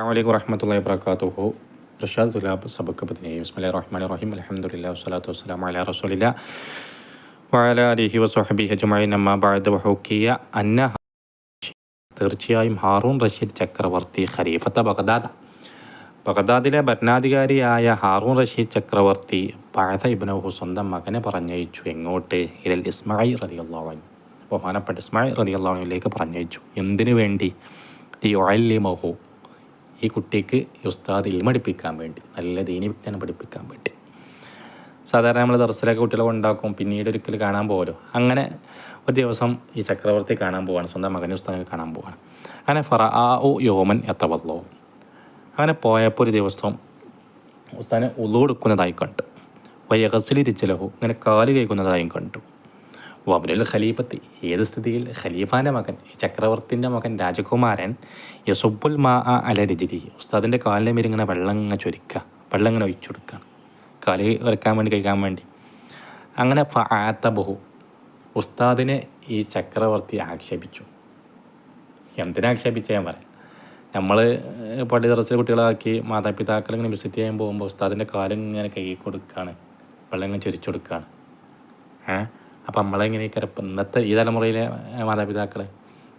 അലൈക്കും വറഹമത്തല്ലാ വാബർക്കാത്തുഹു റഷാദ് തുലാബ് സബക്ക് പതിനേ ബിസ്മില്ലാ റഹ്മാൻ റഹീം അലഹമുല്ലാ വസ്സലാത്തു വസ്സലാം അല റസൂലില്ല. വഅല അലിഹി വസ്വഹബി ഹജുമായി നമ്മ ബാദ് വഹൂക്കിയ അന്ന തീർച്ചയായും ഹാറൂൺ റഷീദ് ചക്രവർത്തി ഖലീഫത്ത ബഗ്ദാദ്. ബഗ്ദാദിലെ ഭരണാധികാരിയായ ഹാറൂൺ റഷീദ് ചക്രവർത്തി ബഅദ ഇബ്നഹു സ്വന്തം മകനെ പറഞ്ഞയച്ചു. എങ്ങോട്ട്? ഇരൽ ഇസ്മായി റതിയുള്ളവൻ ബഹുമാനപ്പെട്ട ഇസ്മായിൽ റതിയുള്ളവനിലേക്ക് പറഞ്ഞയച്ചു. എന്തിനു വേണ്ടി? ഈ ഒഴല്ലിമഹു ഈ കുട്ടിക്ക് ഉസ്താദ് ഉസ്താദ് ഇൽമടിപ്പിക്കാൻ വേണ്ടി നല്ല ദീനി വിജ്ഞാനം പഠിപ്പിക്കാൻ വേണ്ടി. സാധാരണ നമ്മൾ ദർശനമൊക്കെ കുട്ടികളെ ഉണ്ടാക്കും പിന്നീട് ഒരിക്കൽ കാണാൻ പോകുമല്ലോ അങ്ങനെ ഒരു ദിവസം ഈ ചക്രവർത്തി കാണാൻ പോവാണ് സ്വന്തം മകനെ ഉസ്താദിനെ കാണാൻ പോവാണ്. അങ്ങനെ ഫറ ആ ഒ യോമൻ എത്തവല്ലോ അങ്ങനെ പോയപ്പോൾ ഒരു ദിവസം ഉസ്താനെ ഉളു കൊടുക്കുന്നതായി കണ്ടു. വയഗസിലി തിച്ചലഹു ഇങ്ങനെ കാൽ കഴിക്കുന്നതായും കണ്ടു. വബുൽ ഖലീഫത്തി ഏത് സ്ഥിതിയിൽ ഖലീഫാന്റെ മകൻ ചക്രവർത്തിന്റെ മകൻ രാജകുമാരൻ യസുബുൽ മാ ആ അല രജിരി ഉസ്താദിന്റെ കാലിന്റെ മേലെ ഇങ്ങനെ വെള്ളം ഇങ്ങനെ ചൊരിക്കുക വെള്ളം ഇങ്ങനെ ഒഴിച്ചു കൊടുക്കുക. കാലി വരക്കാൻ വേണ്ടി കഴിക്കാൻ വേണ്ടി. അങ്ങനെ ഫാത്ത ബഹു ഉസ്താദിനെ ഈ ചക്രവർത്തി ആക്ഷേപിച്ചു. എന്തിനാക്ഷേപിച്ച ഞാൻ പറയാം. നമ്മൾ പള്ളി ദറസിലെ കുട്ടികളാക്കി മാതാപിതാക്കൾ ഇങ്ങനെ വിസിറ്റ് ചെയ്യാൻ പോകുമ്പോൾ ഉസ്താദിന്റെ കാലം ഇങ്ങനെ കൈ കൊടുക്കുകയാണ് വെള്ളം ഇങ്ങനെ ചൊരിച്ചു കൊടുക്കുകയാണ്. ഏഹ് അപ്പം നമ്മളെങ്ങനെയൊക്കെ ഇന്നത്തെ ഈ തലമുറയിലെ മാതാപിതാക്കൾ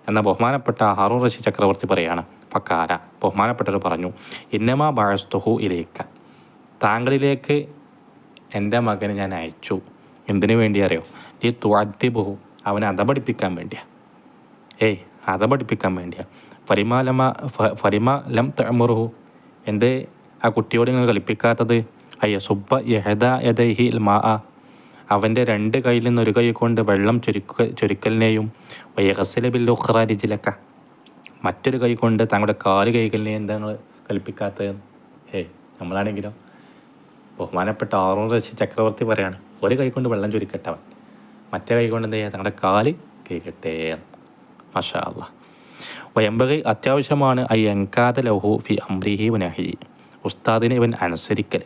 എന്നാൽ ബഹുമാനപ്പെട്ട ഹറൂർ റഷി ചക്രവർത്തി പറയാണ് ഫക്കാര. ബഹുമാനപ്പെട്ടവർ പറഞ്ഞു ഇന്നമ ബാഴസ്തുഹു ഇലേക്ക. താങ്കളിലേക്ക് എന്റെ മകനെ ഞാൻ അയച്ചു. എന്തിനു വേണ്ടി അറിയോ? ഈ തുവാദ്യബഹു അവനെ അതപഠിപ്പിക്കാൻ വേണ്ടിയാ. ഏയ് അതപഠിപ്പിക്കാൻ വേണ്ടിയാ. ഫരിമാലമ ഫരിമ ലം തഴമുറുഹു എന്തേ? ആ കുട്ടിയോട് നിങ്ങൾ കളിപ്പിക്കാത്തത്? അയ്യ സുബ്ബ യഹദ യദൈഹി മാ അവന്റെ രണ്ട് കയ്യിൽ നിന്ന് ഒരു കൈ കൊണ്ട് വെള്ളം ചൊരിക്കുക ചൊരിക്കലിനെയും രുചിലക്ക മറ്റൊരു കൈ കൊണ്ട് തങ്ങളുടെ കാൽ കൈകളിനെയും എന്താ നിങ്ങൾ കൽപ്പിക്കാത്തത്? ഹേ നമ്മളാണെങ്കിലും ബഹുമാനപ്പെട്ട ആറൂർ റഷി ചക്രവർത്തി പറയാണ് ഒരു കൈ കൊണ്ട് വെള്ളം ചുരുക്കട്ടെ അവൻ മറ്റേ കൈ കൊണ്ട് എന്ത് ചെയ്യുക തങ്ങളുടെ കാൽ കൈകട്ടെ. മഷാ അല്ല വയമ്പകൈ അത്യാവശ്യമാണ് ഐ എങ്കാത ലഹു ഫി അംബ്രിഹി വനഹി. ഉസ്താദിനെ ഇവൻ അനുസരിക്കൽ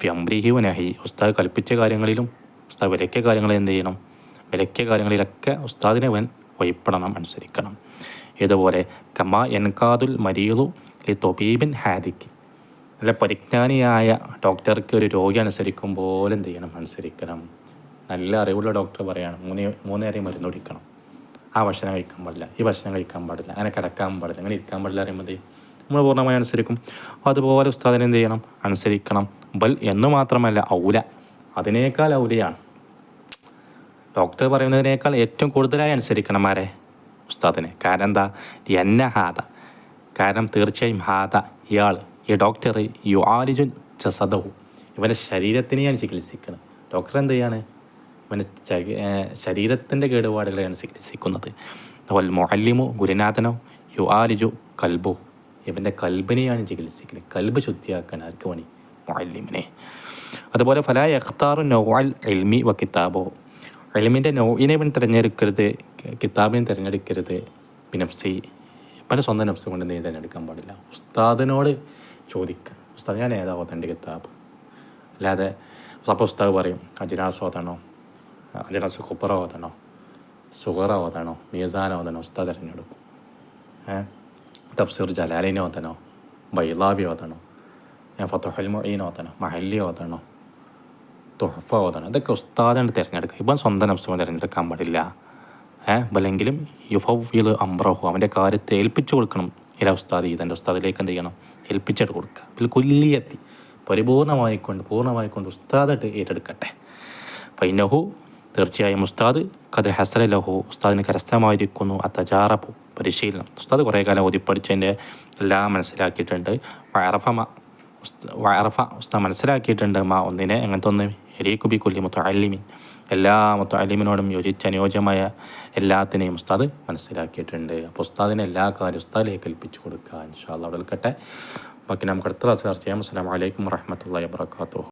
ഫി അംബ്രിഹി വനഹി. ഉസ്താദ് കൽപ്പിച്ച കാര്യങ്ങളിലും ഉസ്താദ് വിലക്കിയ കാര്യങ്ങൾ എന്ത് ചെയ്യണം? വിലക്കിയ കാര്യങ്ങളിലൊക്കെ ഉസ്താദിനെ അവൻ വഴിപ്പെടണം അനുസരിക്കണം. ഇതുപോലെ കമാ എൻകാതുൽ മരീലു ലി തൊബീബിൻ ഹാദിക്ക്. നല്ല പരിജ്ഞാനിയായ ഡോക്ടർക്ക് ഒരു രോഗി അനുസരിക്കും പോലെ എന്ത് ചെയ്യണം? അനുസരിക്കണം. നല്ല അറിവുള്ള ഡോക്ടർ പറയാണ് മൂന്ന് മൂന്ന് നേരം മരുന്ന് കുടിക്കണം. ആ ഭക്ഷണം കഴിക്കാൻ പാടില്ല ഈ ഭക്ഷണം കഴിക്കാൻ പാടില്ല അങ്ങനെ കിടക്കാൻ പാടില്ല അങ്ങനെ ഇരിക്കാൻ പാടില്ല അറിയുമ്പോൾ നമ്മൾ പൂർണമായി അനുസരിക്കും. അതുപോലെ ഉസ്താദിനെ എന്ത് ചെയ്യണം? അനുസരിക്കണം. ബൽ എന്ന് മാത്രമല്ല ഔല. അതിനേക്കാൾ ഔലിയാണ്. ഡോക്ടർ പറയുന്നതിനേക്കാൾ ഏറ്റവും കൂടുതലായി അനുസരിക്കണം ആരെ ഉസ്താദിനെ. കാരണം എന്താ എന്നെ ഹാത കാരണം തീർച്ചയായും ഹാത ഇയാൾ ഈ ഡോക്ടർ യു ആലിജുൻ ചസദവും ഇവന്റെ ശരീരത്തിനെയാണ് ചികിത്സിക്കുന്നത്. ഡോക്ടർ എന്ത് ചെയ്യാണ്? ഇവന്റെ ശരീരത്തിന്റെ കേടുപാടുകളെയാണ് ചികിത്സിക്കുന്നത്. അതുപോലെ മൊഹല്ലിമു ഗുരുനാഥനോ യു ആലിജു കൽബു. ഇവന്റെ കൽബിനെയാണ് ചികിത്സിക്കുന്നത്. കൽബ് ശുദ്ധിയാക്കാൻ ആർക്ക് പണി മൊഹല്ലിമിനെ അതുപോലെ ഫല യഖ്താറു നൗഅൽ എൽമി വ കിതാബോ. എൽമിന്റെ നൗഇനെ ഇവൻ തിരഞ്ഞെടുക്കരുത് കിതാബിനെ തിരഞ്ഞെടുക്കരുത് ബിനഫ്സി. ഇപ്പം സ്വന്തം നഫ്സ് കൊണ്ട് നീ തിരഞ്ഞെടുക്കാൻ പാടില്ല. ഉസ്താദിനോട് ചോദിക്കുക ഉസ്താദ് ഞാൻ ഏതാ ഓതേണ്ട കിതാബ്? അല്ലാതെ സപ്പോൾ ഉസ്താദ് പറയും അജിനാസ് ഓതണോ? അജിനാസ് കുപ്പറ ഓതണോ? സുഹറ ഓതണോ? മീസാന ഓതണോ? ഉസ്താദ് തിരഞ്ഞെടുക്കും. തഫ്സീർ ജലാലിനെ ഓതണോ? ബൈലാബി ഓതണോ? ഞാൻ ഫത്തുഹൽ മൊയ്ൻ ഓതണോ? മഹല്ലി ഓതണോ? തുഹഫ ഓതണോ. ഇതൊക്കെ ഉസ്താദാണ് തിരഞ്ഞെടുക്കുക. ഇപ്പം സ്വന്തം നഫ്സ് തിരഞ്ഞെടുക്കാൻ പാടില്ല. ഏഹ് അല്ലെങ്കിലും യുഫീൽ അംബ്രഹു അവന്റെ കാര്യത്തെ ഏൽപ്പിച്ചു കൊടുക്കണം. ഇല ഉസ്താദ് തന്റെ ഉസ്താദിലേക്ക് എന്ത് ചെയ്യണം? ഏൽപ്പിച്ചിട്ട് കൊടുക്കുക. പിന്നെ കൊല്ലിയെത്തി. പരിപൂർണമായിക്കൊണ്ട് പൂർണമായിക്കൊണ്ട് ഉസ്താദായിട്ട് ഏറ്റെടുക്കട്ടെ. ഫൈനഹു തീർച്ചയായും ഉസ്താദ് കഥ ഹസര ലഹു ഉസ്താദിന് കരസ്ഥമായിരിക്കുന്നു. അത്തജാറപ്പു തജാറപ്പു പരിശീലനം. ഉസ്താദ് കുറേ കാലം ഓതിപ്പടിച്ചതിന്റെ എല്ലാം മനസ്സിലാക്കിയിട്ടുണ്ട്. വയറഫമ വയറഫ ഉസ്താദ് മനസ്സിലാക്കിയിട്ടുണ്ട്. മാ ഒന്നിനെ അങ്ങനത്തെ ഒന്ന് എരീക്കുബി കുല്ലി മുത്തല്ലിമിൻ എല്ലാ മുത്തല്ലിമിനോടും യോജിച്ച അനുയോജ്യമായ എല്ലാത്തിനെയും ഉസ്താദ് മനസ്സിലാക്കിയിട്ടുണ്ട്. അപ്പോൾ ഉസ്താദിനെ എല്ലാ കാര്യം ഉസ്താദിലേക്ക് കൽപ്പിച്ചു കൊടുക്കുക ഇൻഷാ അവിടെ നിൽക്കട്ടെ ബാക്കി നമുക്ക് അടുത്ത ക്ലാസ് ചർച്ച ചെയ്യാം. അസ്സാം വലൈക്കും വാഹമത്തല്ലാ വാബർക്കാത്തു